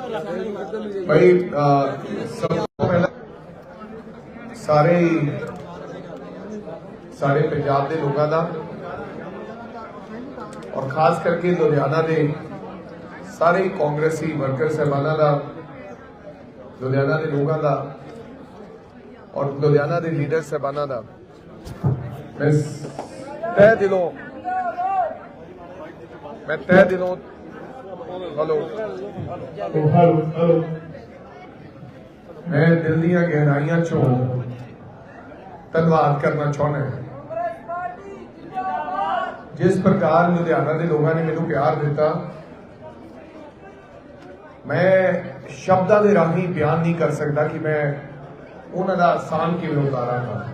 ਭਾਈ ਸਭ ਤੋਂ ਪਹਿਲਾਂ ਸਾਰੇ ਸਾਰੇ ਪੰਜਾਬ ਦੇ ਲੋਕਾਂ ਦਾ ਔਰ ਖਾਸ ਕਰਕੇ ਲੁਧਿਆਣਾ ਦੇ ਸਾਰੇ ਕਾਂਗਰਸੀ ਵਰਕਰ ਸਹਿਬਾਨਾਂ ਦਾ, ਲੁਧਿਆਣਾ ਦੇ ਲੋਕਾਂ ਦਾ ਔਰ ਲੁਧਿਆਣਾ ਦੇ ਲੀਡਰ ਸਹਿਬਾਨਾਂ ਦਾ, ਮੈਂ ਤਹਿ ਦਿਲੋਂ, ਮੈਂ ਤਹਿ ਦਿਲੋਂ ਹਲੋ ਮੈਂ ਦਿਲ ਦੀਆਂ ਗਹਿਰਾਈਆਂ ਚੋਂ ਧੰਨਵਾਦ ਕਰਨਾ ਚਾਹੁੰਦਾ ਹਾਂ। ਜਿਸ ਪ੍ਰਕਾਰ ਲੁਧਿਆਣਾ ਦੇ ਲੋਕਾਂ ਨੇ ਮੈਨੂੰ ਪਿਆਰ ਦਿੱਤਾ ਮੈਂ ਸ਼ਬਦਾਂ ਦੇ ਰਾਹੀਂ ਬਿਆਨ ਨਹੀਂ ਕਰ ਸਕਦਾ ਕਿ ਮੈਂ ਉਹਨਾਂ ਦਾ ਆਸਾਨ ਕਿਵੇਂ ਉਤਾਰਾਂਗਾ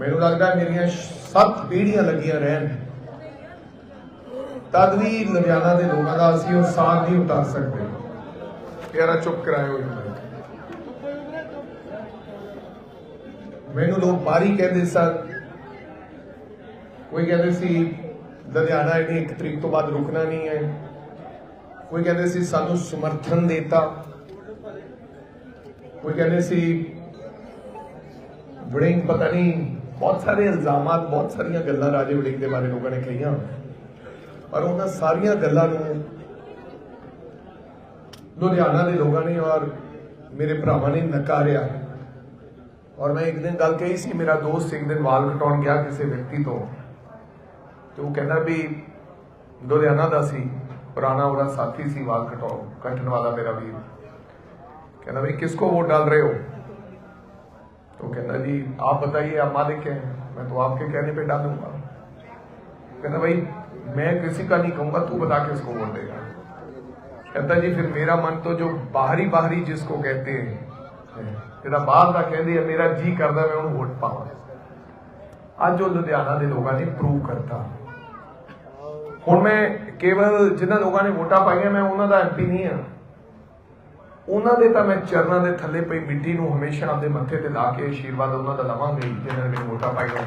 ਮੈਨੂੰ ਲੱਗਦਾ ਮੇਰੀਆਂ ਸੱਤ ਪੀੜ੍ਹੀਆਂ ਲੱਗੀਆਂ ਰਹਿਣ। ਤਦ ਵੀ ਲੁਧਿਆਣਾ ਦੇ ਲੋਕਾਂ ਦਾ ਅਸੀਂ ਉਹ ਸਾਥ ਨਹੀਂ ਉਤਾਰ ਸਕਦੇ ਪਿਆਰਾ ਚੁੱਪ ਕਰਾਇਓ ਇਹਨਾਂ ਮੈਨੂੰ ਲੋਕ ਬਾਰੀ ਕਹਿੰਦੇ ਸਨ। ਕੋਈ ਕਹਿੰਦੇ ਸੀ, ਲੁਧਿਆਣਾ ਇਹਨੇ ਇੱਕ ਤਰੀਕ ਤੋਂ ਬਾਅਦ ਰੁਕਣਾ ਨਹੀਂ ਹੈ। ਕੋਈ ਕਹਿੰਦੇ ਸੀ, ਸਾਨੂੰ ਸਮਰਥਨ ਦੇਤਾ। ਕੋਈ ਕਹਿੰਦੇ ਸੀ, ਵੜਿੰਗ ਪਤਾ ਨਹੀਂ, ਬਹੁਤ ਸਾਰੇ ਇਲਜ਼ਾਮਾਂ ਬਹੁਤ ਸਾਰੀਆਂ ਗੱਲਾਂ ਰਾਜੇ ਵੜਿੰਗ ਦੇ ਬਾਰੇ ਲੋਕਾਂ ਨੇ ਕਹੀਆਂ। ਪਰ ਉਹਨਾਂ ਸਾਰੀਆਂ ਗੱਲਾਂ ਨੂੰ ਲੁਧਿਆਣਾ ਦੇ ਲੋਕਾਂ ਨੇ ਔਰ ਮੇਰੇ ਭਰਾਵਾਂ ਨੇ ਨਕਾਰਿਆ ਔਰ ਮੈਂ ਇੱਕ ਦਿਨ ਗੱਲ ਕਹੀ ਸੀ ਮੇਰਾ ਦੋਸਤ ਇੱਕ ਦਿਨ ਵਾਲ ਕਟਾਉਣ ਗਿਆ ਕਿਸੇ ਵਿਅਕਤੀ ਤੋਂ ਤੇ ਉਹ ਕਹਿੰਦਾ ਵੀ ਲੁਧਿਆਣਾ ਦਾ ਸੀ ਪੁਰਾਣਾ ਉਹਦਾ ਸਾਥੀ ਸੀ ਵਾਲ ਕਟਾਉ ਕੱਟਣ ਵਾਲਾ ਮੇਰਾ ਵੀਰ ਕਹਿੰਦਾ भाई किसको वोट डाल रहे हो तो कहना जी आप बताइए आप मालिक हैं मैं तो आपके कहने पे डालूंगा कहना भाई मैं किसी का नहीं कहूंगा तू बता किसको वोट देगा कहता जी फिर मेरा मन तो जो बाहरी बाहरी जिसको कहते हैं ਜਿਹੜਾ ਬਾਹਰ ਦਾ ਕਹਿੰਦੇ ਆ ਮੇਰਾ ਜੀ ਕਰਦਾ ਮੈਂ ਉਹਨੂੰ ਵੋਟ ਪਾਵਾਂ ਅੱਜ ਉਹ ਲੁਧਿਆਣਾ ਦੇ ਲੋਕਾਂ ਨੇ ਪ੍ਰੂਵ ਕਰਤਾ ਹੁਣ ਮੈਂ ਕੇਵਲ ਜਿਨ੍ਹਾਂ ਲੋਕਾਂ ਨੇ ਵੋਟਾਂ ਪਾਈਆਂ ਮੈਂ ਉਹਨਾਂ ਦਾ ਐਮਪੀ ਨਹੀਂ ਆ ਉਹਨਾਂ ਦੇ ਤਾਂ ਮੈਂ ਚਰਨਾਂ ਦੇ ਥੱਲੇ ਪਈ ਮਿੱਟੀ ਨੂੰ ਹਮੇਸ਼ਾ ਆਪਦੇ ਮੱਥੇ ਤੇ ਲਾ ਕੇ ਆਸ਼ੀਰਵਾਦ ਉਹਨਾਂ ਦਾ ਲਵਾਂਗਾ ਹੀ ਜਿਨ੍ਹਾਂ ਨੇ ਮੈਨੂੰ ਵੋਟਾਂ ਪਾਈਆਂ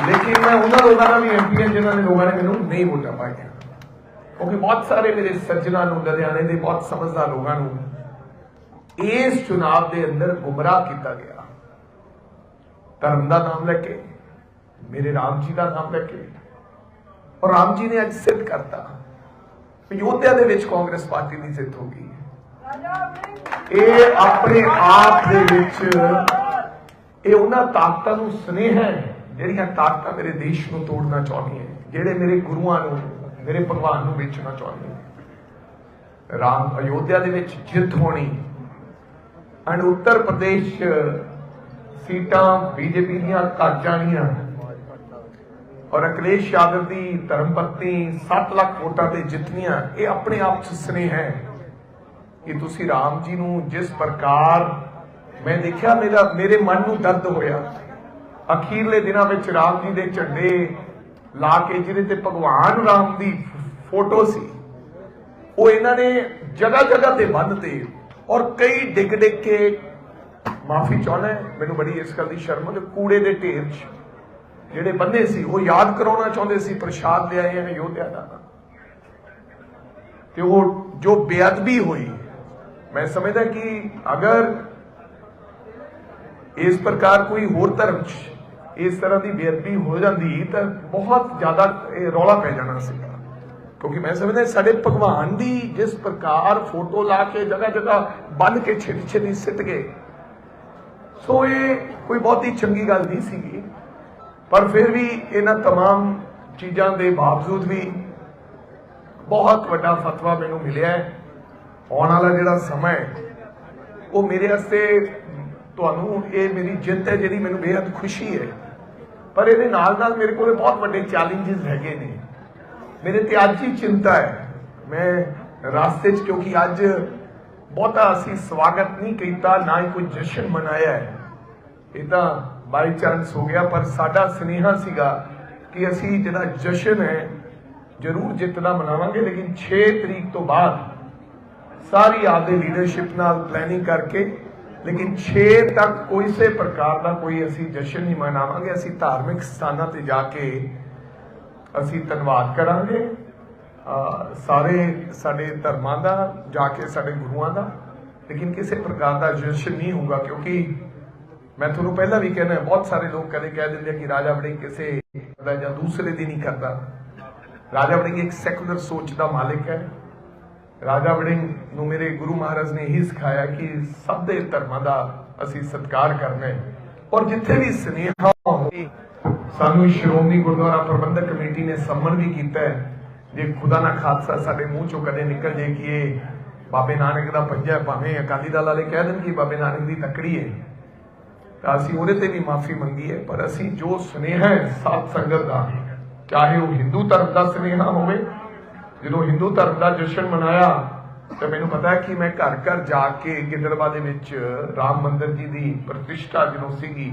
ਲੇਕਿਨ ਮੈਂ ਉਹਨਾਂ ਲੋਕਾਂ ਨਾਲ ਵੀ ਐਮਪੀ ਹਾਂ ਜਿਨ੍ਹਾਂ ਨੇ ਲੋਕਾਂ ਨੇ ਮੈਨੂੰ ਨਹੀਂ ਵੋਟਾਂ ਪਾਈਆਂ ਕਿਉਂਕਿ ਬਹੁਤ ਸਾਰੇ ਮੇਰੇ ਸੱਜਣਾ ਨੂੰ ਲੁਧਿਆਣੇ ਦੇ ਬਹੁਤ ਸਮਝਦਾਰ ਲੋਕਾਂ ਨੂੰ ਇਸ ਚੁਣਾਵ ਦੇ ਅੰਦਰ ਗੁੰਮਰਾਹ ਕੀਤਾ ਗਿਆ ਧਰਮ ਦਾ ਨਾਮ ਲੈ ਕੇ ਮੇਰੇ ਰਾਮ ਜੀ ਦਾ ਨਾਮ ਲੈ ਕੇ ਔਰ ਰਾਮ ਜੀ ਨੇ ਅੱਜ ਸਿੱਧ ਕਰਤਾ ਅਯੋਧਿਆ ਦੇ ਵਿੱਚ ਕਾਂਗਰਸ ਪਾਰਟੀ ਦੀ ਜਿੱਤ ਹੋ ਗਈ ਇਹ ਆਪਣੇ ਆਪ ਦੇ ਵਿੱਚ ਇਹ ਉਹਨਾਂ ਤਾਕਤਾਂ ਨੂੰ ਸਨੇਹ ਹੈ ਜਿਹੜੀਆਂ ਤਾਕਤਾਂ ਮੇਰੇ ਦੇਸ਼ ਨੂੰ ਤੋੜਨਾ ਚਾਹੁੰਦੀਆਂ ਜਿਹੜੇ ਮੇਰੇ ਗੁਰੂਆਂ ਨੂੰ, ਮੇਰੇ ਭਗਵਾਨ ਨੂੰ ਵੇਚਣਾ ਚਾਹੁੰਦੀਆਂ ਰਾਮ ਅਯੋਧਿਆ ਦੇ ਵਿੱਚ ਜਿੱਤ ਹੋਣੀ ਐਂਡ ਉੱਤਰ ਪ੍ਰਦੇਸ਼ ਸੀਟਾਂ ਬੀਜੇਪੀ ਦੀਆਂ ਘਟ ਜਾਣੀਆਂ, ਔਰ ਅਖਿਲੇਸ਼ ਯਾਦਵ ਦੀ ਧਰਮ ਪਤਨੀ 7 ਲੱਖ ਵੋਟਾਂ ਤੇ ਜਿੱਤਨੀਆਂ ਇਹ ਆਪਣੇ ਆਪ 'ਚ ਸਨੇਹ ਹੈ ਕਿ ਤੁਸੀਂ ਰਾਮ ਜੀ ਨੂੰ ਜਿਸ ਪ੍ਰਕਾਰ ਮੈਂ ਦੇਖਿਆ, ਮੇਰਾ, ਮੇਰੇ ਮਨ ਨੂੰ ਦਰਦ ਹੋਇਆ ਅਖੀਰਲੇ ਦਿਨਾਂ ਵਿੱਚ ਰਾਮ ਜੀ ਦੇ ਝੰਡੇ ਲਾ ਕੇ, ਜਿਹਦੇ ਤੇ ਭਗਵਾਨ ਰਾਮ ਦੀ ਫੋਟੋ ਸੀ, ਉਹ ਇਹਨਾਂ ਨੇ ਜਗ੍ਹਾ ਜਗ੍ਹਾ ਤੇ ਬੰਨ੍ਹਤੇ ਔਰ ਕਈ ਡਿੱਗ ਡਿੱਗ ਕੇ ਮਾਫੀ ਚਾਹੁੰਦਾ ਮੈਨੂੰ ਬੜੀ ਇਸ ਗੱਲ ਦੀ ਸ਼ਰਮ ਹੈ ਕੂੜੇ ਦੇ ਢੇਰ 'ਚ ਜਿਹੜੇ ਬੰਦੇ ਸੀ, ਉਹ ਯਾਦ ਕਰਾਉਣਾ ਚਾਹੁੰਦੇ ਸੀ, ਪ੍ਰਸ਼ਾਦ ਲਿਆਏ ਹਨ ਯੋਧਿਆ ਦਾ। ਤੇ ਉਹ ਜੋ ਬੇਅਦਬੀ ਹੋਈ, ਮੈਂ ਸਮਝਦਾ ਕਿ ਅਗਰ ਇਸ ਪ੍ਰਕਾਰ ਕੋਈ ਹੋਰ ਧਰਮ 'ਚ ਇਸ ਤਰ੍ਹਾਂ ਦੀ ਬੇਅਦਬੀ ਹੋ ਜਾਂਦੀ ਤਾਂ ਬਹੁਤ ਜ਼ਿਆਦਾ, ਇਹ ਰੌਲਾ ਪੈ ਜਾਣਾ ਸੀ। ਕਿਉਂਕਿ ਮੈਂ ਸਮਝਦਾ ਸਾਡੇ ਭਗਵਾਨ ਦੀ ਜਿਸ ਪ੍ਰਕਾਰ ਫੋਟੋ ਲਾ ਕੇ ਜਗ੍ਹਾ ਜਗ੍ਹਾ ਬੰਨ ਕੇ ਛੇਤੀ ਛੇਤੀ ਸਿੱਟ ਗਏ। ਸੋ ਇਹ ਕੋਈ ਬਹੁਤੀ ਚੰਗੀ ਗੱਲ ਨਹੀਂ ਸੀਗੀ। ਪਰ ਫਿਰ ਵੀ ਇਹਨਾਂ ਤਮਾਮ ਚੀਜ਼ਾਂ ਦੇ ਬਾਵਜੂਦ ਵੀ ਬਹੁਤ ਵੱਡਾ ਫਤਵਾ ਮੈਨੂੰ ਮਿਲਿਆ ਹੈ। ਆਉਣ ਵਾਲਾ ਜਿਹੜਾ ਸਮਾਂ ਉਹ ਮੇਰੇ ਵਾਸਤੇ, ਤੁਹਾਨੂੰ ਇਹ ਮੇਰੀ ਜਿੱਤ ਹੈ ਜਿਹੜੀ ਮੈਨੂੰ ਬੇਹੱਦ ਖੁਸ਼ੀ ਹੈ। ਪਰ ਇਹਦੇ ਨਾਲ ਨਾਲ ਮੇਰੇ ਕੋਲੇ ਬਹੁਤ ਵੱਡੇ ਚੈਲੰਜਸ ਹੈਗੇ ਨੇ। ਮੇਰੇ ਤੇ ਅੱਜ ਹੀ ਚਿੰਤਾ ਹੈ। ਮੈਂ ਰਾਸਤੇ 'ਚ ਕਿਉਂਕਿ ਅੱਜ ਬਹੁਤਾ ਅਸੀਂ ਸਵਾਗਤ ਨਹੀਂ ਕੀਤਾ, ਨਾ ਹੀ ਕੋਈ ਜਸ਼ਨ ਮਨਾਇਆ ਹੈ। ਇਹ ਤਾਂ ਬਾਈ ਚਾਂਸ ਹੋ ਗਿਆ, ਪਰ ਸਾਡਾ ਸਨੇਹਾ ਸੀਗਾ ਕਿ ਅਸੀਂ ਜਿਹੜਾ ਜਸ਼ਨ ਹੈ, ਜ਼ਰੂਰ ਜਿੱਤਣਾ ਮਨਾਵਾਂਗੇ, ਲੇਕਿਨ 6 ਤਰੀਕ ਤੋਂ ਬਾਅਦ ਸਾਰੀ ਆਪਦੇ ਲੀਡਰਸ਼ਿਪ ਨਾਲ ਪਲੈਨਿੰਗ ਕਰਕੇ ਲੇਕਿਨ 6 ਤੱਕ ਕੋਈ ਸੇ ਪ੍ਰਕਾਰ ਦਾ ਕੋਈ ਅਸੀਂ ਜਸ਼ਨ ਨਹੀਂ ਮਨਾਵਾਂਗੇ, ਅਸੀਂ ਧਾਰਮਿਕ ਸਥਾਨਾਂ ਤੇ ਜਾ ਕੇ ਅਸੀਂ ਧੰਨਵਾਦ ਕਰਾਂਗੇ। ਸਾਰੇ ਸਾਡੇ ਧਰਮਾਂ ਦਾ, ਜਾ ਕੇ ਸਾਡੇ ਗੁਰੂਆਂ ਦਾ। ਲੇਕਿਨ ਕਿਸੇ ਪ੍ਰਕਾਰ ਦਾ ਜਸ਼ਨ ਨਹੀਂ ਹੋਊਗਾ ਕਿਉਂਕਿ ਮੈਂ ਤੁਹਾਨੂੰ ਪਹਿਲਾਂ ਵੀ ਕਹਿਣਾ ਬਹੁਤ ਸਾਰੇ ਲੋਕ ਕਦੇ ਕਹਿ ਦਿੰਦੇ ਕਿ ਰਾਜਾ ਵੜਿੰਗ ਕਿਸੇ ਦਾ ਜਾਂ ਦੂਸਰੇ ਦੀ ਨਹੀਂ ਕਰਦਾ। ਰਾਜਾ ਵੜਿੰਗ ਇੱਕ ਸੈਕੂਲਰ ਸੋਚ ਦਾ ਮਾਲਿਕ ਹੈ। ਰਾਜਾ ਵੜਿੰਗ ਨੂੰ ਮੇਰੇ ਗੁਰੂ ਮਹਾਰਾਜ ਨੇ ਇਹੀ ਸਿਖਾਇਆ ਕਿ ਸਭ ਦੇ ਧਰਮਾਂ ਦਾ ਅਸੀਂ ਸਤਿਕਾਰ ਕਰਨਾ ਹੈ। ਔਰ ਜਿੱਥੇ ਵੀ ਸਨੇਹਾ ਹੋਵੇ, ਸਾਨੂੰ ਸ਼੍ਰੋਮਣੀ ਗੁਰਦੁਆਰਾ ਪ੍ਰਬੰਧਕ ਕਮੇਟੀ ਨੇ ਸੰਮਨ ਵੀ ਕੀਤਾ ਹੈ। ਜੇ ਖੁਦਾ ਨਾ ਖਾਲਸਾ ਸਾਡੇ ਮੂੰਹ ਚੋਂ ਕਦੇ ਨਿਕਲ ਜੇ ਕਿ ਇਹ ਬਾਬੇ ਨਾਨਕ ਦਾ ਪੰਜਾ ਭਾਵੇਂ ਅਕਾਲੀ ਦਲ ਵਾਲੇ ਕਹਿ ਦੇਣ ਕਿ ਬਾਬੇ ਨਾਨਕ ਦੀ ਤਕੜੀ ਹੈ, ਤਾਂ ਅਸੀਂ ਉਹਦੇ ਤੇ ਵੀ ਮਾਫੀ ਮੰਗੀ ਹੈ। ਪਰ ਅਸੀਂ ਜੋ ਸੁਨੇਹਾ ਹੈ, ਸਾਧ ਸੰਗਤ ਦਾ, ਚਾਹੇ ਉਹ ਹਿੰਦੂ ਧਰਮ ਦਾ ਸੁਨੇਹਾ ਹੋਵੇ ਜਦੋਂ ਹਿੰਦੂ ਧਰਮ ਦਾ ਜਸ਼ਨ ਮਨਾਇਆ, ਤਾਂ ਮੈਨੂੰ ਪਤਾ ਕਿ ਮੈਂ ਘਰ ਘਰ ਜਾ ਕੇ ਗਿੱਦੜਵਾ ਦੇ ਵਿੱਚ ਰਾਮ ਮੰਦਿਰ ਜੀ ਦੀ ਪ੍ਰਤਿਸ਼ਠਾ ਜਦੋਂ ਸੀਗੀ,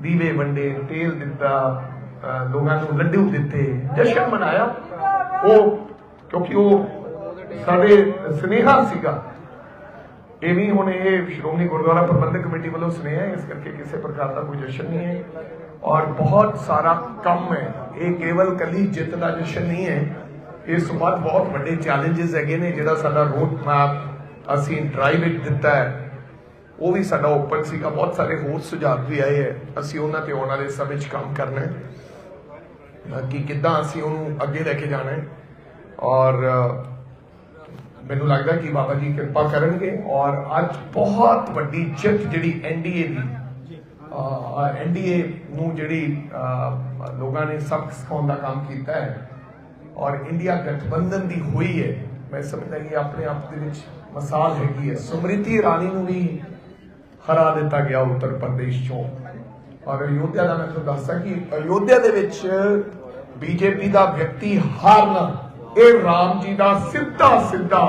ਦੀਵੇ ਵੰਡੇ, ਤੇਲ ਦਿੱਤਾ ਲੋਕਾਂ ਨੂੰ ਲੱਡੂ ਦਿੱਤੇ, ਜਸ਼ਨ ਮਨਾਇਆ। ਉਹ, ਕਿਉਂਕਿ ਉਹ ਸਾਡੇ ਸੁਨੇਹਾ ਸੀਗਾ। ਇਹ ਵੀ ਹੁਣ ਇਹ ਸ਼੍ਰੋਮਣੀ ਗੁਰਦੁਆਰਾ ਪ੍ਰਬੰਧਕ ਕਮੇਟੀ ਵੱਲੋਂ ਸੁਨੇਹਾ ਹੈ, ਇਸ ਕਰਕੇ ਕਿਸੇ ਪ੍ਰਕਾਰ ਦਾ ਕੋਈ ਜਸ਼ਨ ਨਹੀਂ ਹੈ। ਔਰ ਬਹੁਤ ਸਾਰਾ ਕੰਮ ਹੈ। ਇਹ ਕੇਵਲ ਕਲੀ ਜਿੱਤ ਦਾ ਜਸ਼ਨ ਨਹੀਂ ਹੈ। ਇਸ ਤੋਂ ਬਾਅਦ ਬਹੁਤ ਵੱਡੇ ਚੈਲੰਜਸ ਹੈਗੇ ਨੇ, ਜਿਹੜਾ ਸਾਡਾ ਰੋਡ ਮੈਪ ਅਸੀਂ ਡਰਾਈਵ ਵਿੱਚ ਦਿੱਤਾ ਹੈ, ਉਹ ਵੀ ਸਾਡਾ ਓਪਨ ਸੀਗਾ। ਬਹੁਤ ਸਾਰੇ ਹੋਰ ਸੁਝਾਅ ਵੀ ਆਏ ਹੈ। ਅਸੀਂ ਉਹਨਾਂ ਤੇ ਆਉਣ ਵਾਲੇ ਸਮੇਂ 'ਚ ਕੰਮ ਕਰਨਾ ਹੈ। ਕਿ ਕਿੱਦਾਂ ਅਸੀਂ ਉਹਨੂੰ ਅੱਗੇ ਲੈ ਕੇ ਜਾਣਾ ਹੈ। ਔਰ ਮੈਨੂੰ ਲੱਗਦਾ ਕਿ ਬਾਬਾ ਜੀ ਕਿਰਪਾ ਕਰਨਗੇ। ਔਰ ਅੱਜ ਬਹੁਤ ਵੱਡੀ ਜਿੱਤ ਜਿਹੜੀ ਐਨਡੀਏ ਦੀ ਐਨਡੀਏ ਨੂੰ ਜਿਹੜੀ ਲੋਕਾਂ ਨੇ ਸਬਕ ਸਿਖਾਉਣ ਦਾ ਕੰਮ ਕੀਤਾ ਹੈ। ਔਰ ਇੰਡੀਆ ਗਠਬੰਧਨ ਦੀ ਹੋਈ ਹੈ, ਮੈਂ ਸਮਝਦਾ ਕਿ ਆਪਣੇ ਆਪ ਦੇ ਵਿੱਚ ਮਿਸਾਲ ਹੈਗੀ ਹੈ। ਸਮ੍ਰਿਤੀ ਇਰਾਨੀ ਨੂੰ ਵੀ ਹਰਾ ਦਿੱਤਾ ਗਿਆ ਉੱਤਰ ਪ੍ਰਦੇਸ਼ ਚੋਂ। ਔਰ ਅਯੋਧਿਆ ਦਾ ਮੈਂ ਤੁਹਾਨੂੰ ਦੱਸਦਾ ਕਿ ਅਯੋਧਿਆ ਦੇ ਵਿੱਚ ਬੀਜੇਪੀ ਦਾ ਵਿਅਕਤੀ ਹਾਰਨਾ, ਇਹ ਰਾਮ ਜੀ ਦਾ ਸਿੱਧਾ ਸਿੱਧਾ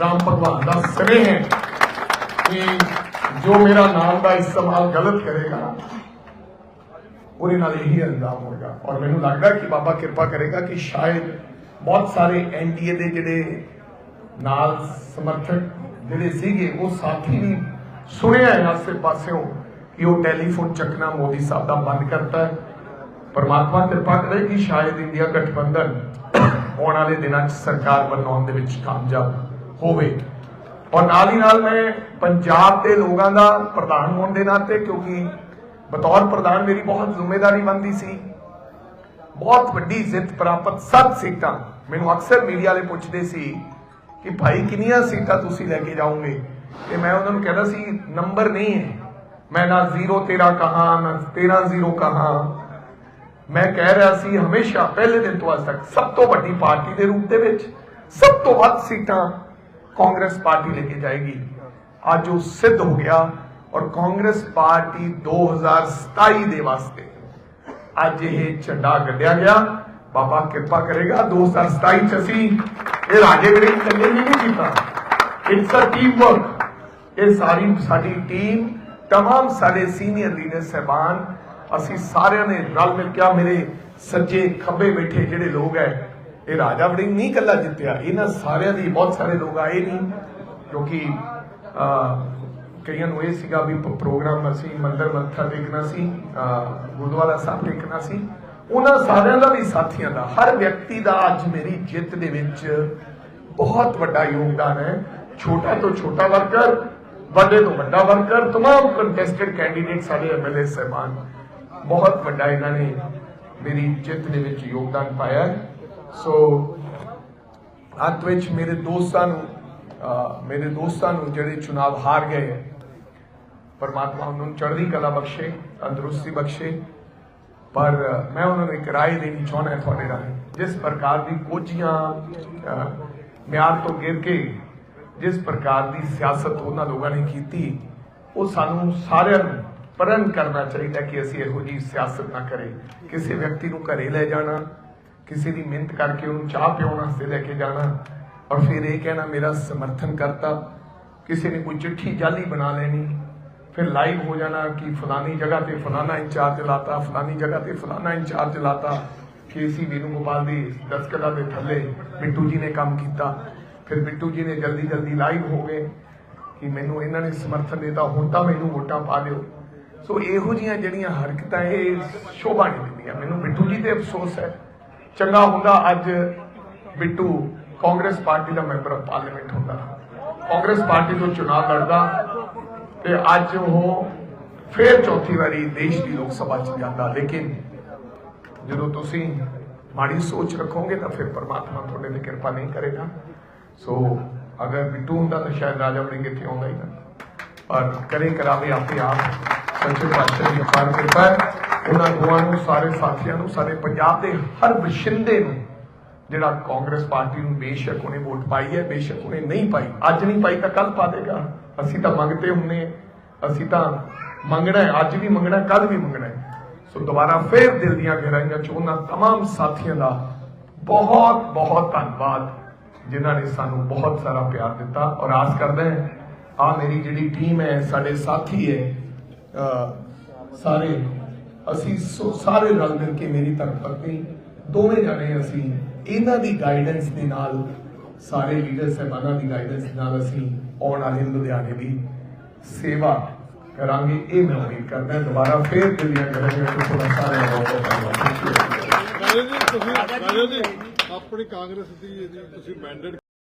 ਰਾਮ ਭਗਵਾਨ ਦਾ ਸਨੇਹ ਹੈ। ਕਿ ਜੋ ਮੇਰਾ ਨਾਮ ਦਾ ਇਸਤੇਮਾਲ ਗਲਤ ਕਰੇਗਾ ਉਹਦੇ ਨਾਲ ਇਹੀ ਅੰਜਾਮ ਹੋਏਗਾ ਔਰ ਮੈਨੂੰ ਲੱਗਦਾ ਕਿ ਬਾਬਾ ਕਿਰਪਾ ਕਰੇਗਾ ਕਿ ਸ਼ਾਇਦ ਬਹੁਤ ਸਾਰੇ ਐਨਡੀਏ ਦੇ ਜਿਹੜੇ ਨਾਲ ਸਮਰਥਕ ਜਿਹੜੇ ਸੀਗੇ, ਉਹ ਸਾਥੀ ਵੀ ਸੁਣਿਆ ਹੈ ਆਸੇ ਪਾਸਿਓਂ ਕਿ ਉਹ ਟੈਲੀਫੋਨ ਚੱਕਣਾ ਮੋਦੀ ਸਾਹਿਬ ਦਾ ਬੰਦ ਕਰਤਾ ਹੈ। ਪਰਮਾਤਮਾ ਕਿਰਪਾ ਕਰੇ ਕਿ ਸ਼ਾਇਦ ਇੰਡੀਆ ਗਠਬੰਧਨ ਆਉਣ ਵਾਲੇ ਦਿਨਾਂ 'ਚ ਸਰਕਾਰ ਬਣਾਉਣ ਦੇ ਵਿੱਚ ਕਾਮਯਾਬ ਹੋਵੇ। ਔਰ ਨਾਲ ਹੀ ਨਾਲ ਮੈਂ ਪੰਜਾਬ ਦੇ ਲੋਕਾਂ ਦਾ ਪ੍ਰਧਾਨ ਹੋਣ ਦੇ ਨਾਤੇ, ਕਿਉਂਕਿ ਬਤੌਰ ਪ੍ਰਧਾਨ ਮੇਰੀ ਬਹੁਤ ਜ਼ਿੰਮੇਵਾਰੀ ਬਣਦੀ ਸੀ ਬਹੁਤ ਵੱਡੀ ਜਿੱਤ ਪ੍ਰਾਪਤ ਸੱਤ ਸੀਟਾਂ ਮੈਨੂੰ ਅਕਸਰ ਮੀਡੀਆ ਵਾਲੇ ਪੁੱਛਦੇ ਸੀ ਕਿ ਭਾਈ ਕਿੰਨੀਆਂ ਸੀਟਾਂ ਤੁਸੀਂ ਲੈ ਕੇ ਜਾਓਗੇ ਤੇ ਮੈਂ ਉਹਨਾਂ ਨੂੰ ਕਹਿੰਦਾ ਸੀ ਨੰਬਰ ਨਹੀਂ ਹੈ ਮੈਂ ਨਾ 0 13 ਕਹਾ ਨਾ 13 0 ਕਹਾ ਮੈਂ ਕਹਿ ਰਿਹਾ ਸੀ ਹਮੇਸ਼ਾ ਪਹਿਲੇ ਦਿਨ ਤੋਂ ਅੱਜ ਤੱਕ ਸਭ ਤੋਂ ਵੱਡੀ ਪਾਰਟੀ ਦੇ ਰੂਪ ਦੇ ਵਿੱਚ ਸਭ ਤੋਂ ਵੱਧ ਸੀਟਾਂ ਕਾਂਗਰਸ ਪਾਰਟੀ ਲੈ ਕੇ ਜਾਏਗੀ ਅੱਜ ਉਹ ਸਿੱਧ ਹੋ ਗਿਆ ਔਰ ਕਾਂਗਰਸ ਪਾਰਟੀ 2027 ਦੇ ਵਾਸਤੇ ਅੱਜ ਇਹ ਝੰਡਾ ਗੱਡਿਆ ਗਿਆ ਬਾਬਾ ਕਿਰਪਾ ਕਰੇਗਾ 2027 ਚ ਅਸੀਂ ਇਹ ਰਾਜੇ ਵੇਲੇ ਇਕੱਲੇ ਨਹੀਂ ਕੀਤਾ ਇਟਸ ਅ ਟੀਮ ਵਰਕ ਇਹ ਸਾਰੀ ਸਾਡੀ ਟੀਮ तमाम ਸਾਡੇ ਸੀਨੀਅਰ ਲੀਡਰ ਸਹਿਬਾਨ ਅਸੀਂ ਸਾਰਿਆਂ ਨੇ ਰਲ ਮਿਲ ਕੇ ਆਹ ਮੇਰੇ ਸੱਜੇ ਖੱਬੇ ਬੈਠੇ ਜਿਹੜੇ ਲੋਕ ਹੈ ਇਹ ਰਾਜਾ ਵੜਿੰਗ ਨਹੀਂ ਇਕੱਲਾ ਜਿੱਤਿਆ ਇਹਨਾਂ ਸਾਰਿਆਂ ਦੀ ਬਹੁਤ ਸਾਰੇ ਲੋਕ ਆਏ ਨਹੀਂ ਕਿਉਂਕਿ ਅਹ, ਕਈਆਂ ਨੂੰ ਇਹ ਸੀਗਾ ਵੀ ਪ- ਪ੍ਰੋਗਰਾਮ ਅਸੀਂ ਮੰਦਰ ਮੱਥਾ ਟੇਕਣਾ ਸੀ ਅਹ, ਗੁਰਦੁਆਰਾ ਸਾਹਿਬ ਟੇਕਣਾ ਸੀ ਉਹਨਾਂ ਸਾਰਿਆਂ ਦਾ ਵੀ ਸਾਥੀਆਂ ਦਾ ਹਰ ਵਿਅਕਤੀ ਦਾ ਅੱਜ ਮੇਰੀ ਜਿੱਤ ਦੇ ਵਿੱਚ ਬਹੁਤ ਵੱਡਾ ਯੋਗਦਾਨ ਹੈ ਛੋਟਾ ਤੋਂ ਛੋਟਾ ਵਰਕਰ ਵੱਡੇ ਤੋਂ ਵੱਡਾ ਵਰਕਰ तमाम ਕੰਟੈਸਟਡ ਕੈਂਡੀਡੇਟ ਸਾਡੇ ਐਮਐਲਏ ਸਹਿਬਾਨ ਬਹੁਤ ਵੱਡਾ ਇਹਨਾਂ ਨੇ ਮੇਰੀ ਜਿੱਤ ਦੇ ਵਿੱਚ ਯੋਗਦਾਨ ਪਾਇਆ ਹੈ। ਸੋ ਅੰਤ ਵਿੱਚ ਮੇਰੇ ਦੋਸਤਾਂ ਨੂੰ ਅਹ, ਮੇਰੇ ਦੋਸਤਾਂ ਨੂੰ ਜਿਹੜੇ ਚੁਣਾਵ ਹਾਰ ਗਏ ਹੈ, ਪਰਮਾਤਮਾ ਉਹਨਾਂ ਨੂੰ ਚੜ੍ਹਦੀ ਕਲਾ ਬਖਸ਼ੇ, ਤੰਦਰੁਸਤੀ ਬਖਸ਼ੇ। ਪਰ ਮੈਂ ਉਹਨਾਂ ਨੂੰ ਇੱਕ ਰਾਏ ਦੇਣੀ ਚਾਹੁੰਦਾ ਹਾਂ ਤੁਹਾਡੇ ਰਾਹੀਂ। ਜਿਸ ਪ੍ਰਕਾਰ ਦੀ ਕੋਝੀਆਂ ਮਿਆਰ ਤੋਂ ਗਿਰ ਕੇ, ਜਿਸ ਪ੍ਰਕਾਰ ਦੀ ਸਿਆਸਤ ਉਹਨਾਂ ਲੋਕਾਂ ਨੇ ਕੀਤੀ, ਉਹ ਸਾਨੂੰ ਸਾਰਿਆਂ ਨੂੰ ਪ੍ਰਣ ਕਰਨਾ ਚਾਹੀਦਾ ਕਿ ਅਸੀਂ ਇਹੋ ਜਿਹੀ ਸਿਆਸਤ ਨਾ ਕਰੇ। ਕਿਸੇ ਵਿਅਕਤੀ ਨੂੰ ਘਰੇ ਲੈ ਜਾਣਾ, ਕਿਸੇ ਦੀ ਮਿਹਨਤ ਕਰਕੇ ਉਹਨੂੰ ਚਾਹ ਪਿਉਣ ਵਾਸਤੇ ਲੈ ਕੇ ਜਾਣਾ, ਔਰ ਫਿਰ ਇਹ ਕਹਿਣਾ, ਮੇਰਾ ਸਮਰਥਨ ਕਰਤਾ। ਕਿਸੇ ਨੇ ਕੋਈ ਚਿੱਠੀ ਜਾਲੀ ਬਣਾ ਲੈਣੀ ਫਿਰ ਲਾਈਵ ਹੋ ਜਾਣਾ ਕਿ ਫਲਾਨੀ ਜਗ੍ਹਾ ਤੇ ਫਲਾਨਾ ਇੰਚਾਰਜ ਲਾਤਾ, ਫਲਾਨੀ ਜਗ੍ਹਾ ਤੇ ਫਲਾਨਾ ਇੰਚਾਰਜ ਲਾਤਾ। ਕੇਸੀ ਵੀਰੂ ਦੀ ਦਸਕਦਾ ਦੇ ਥੱਲੇ ਬਿੱਟੂ ਜੀ ਨੇ ਕੰਮ ਕੀਤਾ। ਫਿਰ ਬਿੱਟੂ ਜੀ ਨੇ ਜਲਦੀ ਜਲਦੀ ਲਾਈਵ ਹੋ ਗਏ ਕਿ ਮੈਨੂੰ ਇਹਨਾਂ ਨੇ ਸਮਰਥਨ ਦਿੱਤਾ, ਹੁਣ ਤਾਂ ਮੈਨੂੰ ਵੋਟਾਂ ਪਾ ਦਿਓ। ਸੋ ਇਹੋ ਜੀਆਂ ਜਿਹੜੀਆਂ ਹਰਕਤਾਂ, ਇਹ ਸ਼ੋਭਾ ਨਹੀਂ ਦਿੰਦੀਆਂ। ਮੈਨੂੰ ਬਿੱਟੂ ਜੀ ਤੇ ਅਫਸੋਸ ਹੈ। ਚੰਗਾ ਹੁੰਦਾ ਅੱਜ ਬਿੱਟੂ ਕਾਂਗਰਸ ਪਾਰਟੀ ਦਾ ਮੈਂਬਰ ਆਫ ਪਾਰਲੀਮੈਂਟ ਹੁੰਦਾ। ਕਾਂਗਰਸ ਪਾਰਟੀ ਤੋਂ ਚੁਣਾਵ ਲੜਦਾ ਤੇ ਅੱਜ ਉਹ ਫਿਰ ਚੌਥੀ ਵਾਰੀ ਦੇਸ਼ ਦੀ ਲੋਕ ਸਭਾ ਚ ਜਾਂਦਾ, ਲੇਕਿਨ ਜਦੋਂ ਤੁਸੀਂ ਮਾੜੀ ਸੋਚ ਰੱਖੋਗੇ ਤਾਂ ਫਿਰ ਪਰਮਾਤਮਾ ਤੁਹਾਡੇ ਤੇ ਕਿਰਪਾ ਨਹੀਂ ਕਰੇਗਾ। ਸੋ ਅਗਰ ਬਿੱਟੂ ਹੁੰਦਾ ਤਾਂ ਸ਼ਾਇਦ ਰਾਜਾ ਵੜਿੰਗ ਇੱਥੇ ਆਉਂਦਾ ਹੀ ਨਾ। ਪਰ ਕਰੇ ਕਰਾਵੇ ਆਪੇ ਆਪ। ਸੱਚੇ ਪਾਤਸ਼ਾਹ ਦੀ ਅਪਾਰ ਕਿਰਪਾ ਹੈ। ਉਹਨਾਂ ਦੋਵਾਂ ਨੂੰ, ਸਾਰੇ ਸਾਥੀਆਂ ਨੂੰ, ਸਾਰੇ ਪੰਜਾਬ ਦੇ ਹਰ ਵਸਿੰਦੇ ਨੂੰ ਜਿਹੜਾ ਕਾਂਗਰਸ ਪਾਰਟੀ ਨੂੰ ਬੇਸ਼ੱਕ ਉਹਨੇ ਵੋਟ ਪਾਈ ਹੈ, ਬੇਸ਼ੱਕ ਉਹਨੇ ਨਹੀਂ ਪਾਈ। ਅੱਜ ਨਹੀਂ ਪਾਈ ਤਾਂ ਕੱਲ ਪਾ ਦੇਗਾ। ਅਸੀਂ ਤਾਂ ਮੰਗਤੇ ਹੁੰਨੇ ਹਾਂ। ਅਸੀਂ ਤਾਂ ਮੰਗਣਾ ਹੈ ਅੱਜ ਵੀ ਮੰਗਣਾ ਕੱਲ ਵੀ ਮੰਗਣਾ ਹੈ ਸੋ ਦੁਬਾਰਾ ਫੇਰ ਦਿਲ ਦੀਆਂ ਗਹਿਰਾਈਆਂ ਚ ਉਹਨਾਂ तमाम ਸਾਥੀਆਂ ਦਾ ਬਹੁਤ ਬਹੁਤ ਧੰਨਵਾਦ ਜਿਨ੍ਹਾਂ ਨੇ ਸਾਨੂੰ ਬਹੁਤ ਸਾਰਾ ਪਿਆਰ ਦਿੱਤਾ ਔਰ ਆਸ ਕਰਦਾ ਹੈ ਆ ਮੇਰੀ ਜਿਹੜੀ ਟੀਮ ਹੈ ਸਾਡੇ ਸਾਥੀ ਹੈ ਅਹ ਸਾਰੇ ਅਸੀਂ ਸੋ- ਸਾਰੇ ਰਲ ਮਿਲ ਕੇ ਮੇਰੀ ਧਰਮ ਪਤਨੀ ਦੋਵੇਂ ਜਣੇ ਅਸੀਂ ਇਹਨਾਂ ਦੀ ਗਾਈਡੈਂਸ ਦੇ ਨਾਲ ਸਾਰੇ ਲੀਡਰ ਸਹਿਬਾਨਾਂ ਦੀ ਗਾਈਡੈਂਸ ਨਾਲ ਅਸੀਂ ਆਉਣ ਵਾਲੇ ਲੁਧਿਆਣੇ ਦੀ ਸੇਵਾ ਕਰਾਂਗੇ, ਇਹ ਮੈਂ ਉਮੀਦ ਕਰਦਾ ਦੁਬਾਰਾ ਫੇਰ ਦਿਲ ਦੀਆਂ ਤੁਹਾਡਾ ਸਾਰਿਆਂ ਦਾ ਬਹੁਤ ਧੰਨਵਾਦ। ਰਾਜਾ ਜੀ, ਤੁਸੀਂ ਰਾਜਾ ਜੀ, ਆਪਣੀ ਕਾਂਗਰਸ ਦੀ ਤੁਸੀਂ ਮੈਂਡੇਟ